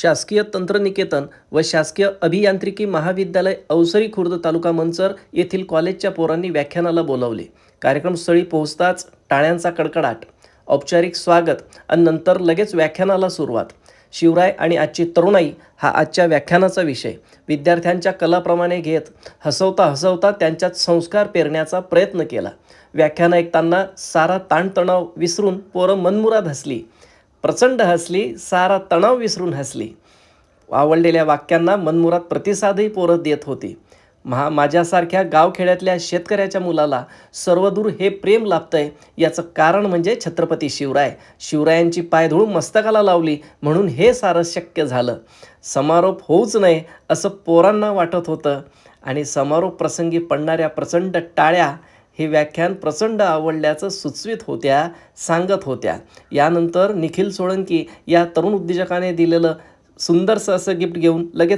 शासकीय तंत्रनिकेतन व शासकीय अभियांत्रिकी महाविद्यालय अवसरी खुर्द तालुका मंचर येथील कॉलेजच्या पोरांनी व्याख्यानाला बोलावले. कार्यक्रमस्थळी पोहोचताच टाळ्यांचा कडकडाट औपचारिक स्वागत आणि नंतर लगेच व्याख्यानाला सुरुवात. शिवराय आणि आजची तरुणाई हा आजच्या व्याख्यानाचा विषय. विद्यार्थ्यांच्या कलाप्रमाणे घेत हसवता हसवता त्यांच्यात संस्कार पेरण्याचा प्रयत्न केला. व्याख्यान ऐकताना सारा ताणतणाव विसरून पोरं मनमुराद हसली. प्रचंड हसली सारा तणाव विसरून हसली. आवडलेल्या वाक्यांना मनमुरात प्रतिसादही पोरत देत होती. महा माझ्यासारख्या गावखेड्यातल्या शेतकऱ्याच्या मुलाला सर्वदूर हे प्रेम लाभतंय याचं कारण म्हणजे छत्रपती शिवराय. शिवरायांची पायधूळ मस्तकाला लावली म्हणून हे सारं शक्य झालं. समारोप होऊच नये असं पोरांना वाटत होतं. आणि समारोप प्रसंगी पडणाऱ्या प्रचंड टाळ्या हे व्याख्यान प्रचंड आवडल्याचं सुचवित होत्या सांगत होत्या. यानंतर निखिल सोळंकी या तरुण उद्योजकाने दिलेलं सुंदरसं असं गिफ्ट घेऊन लगेच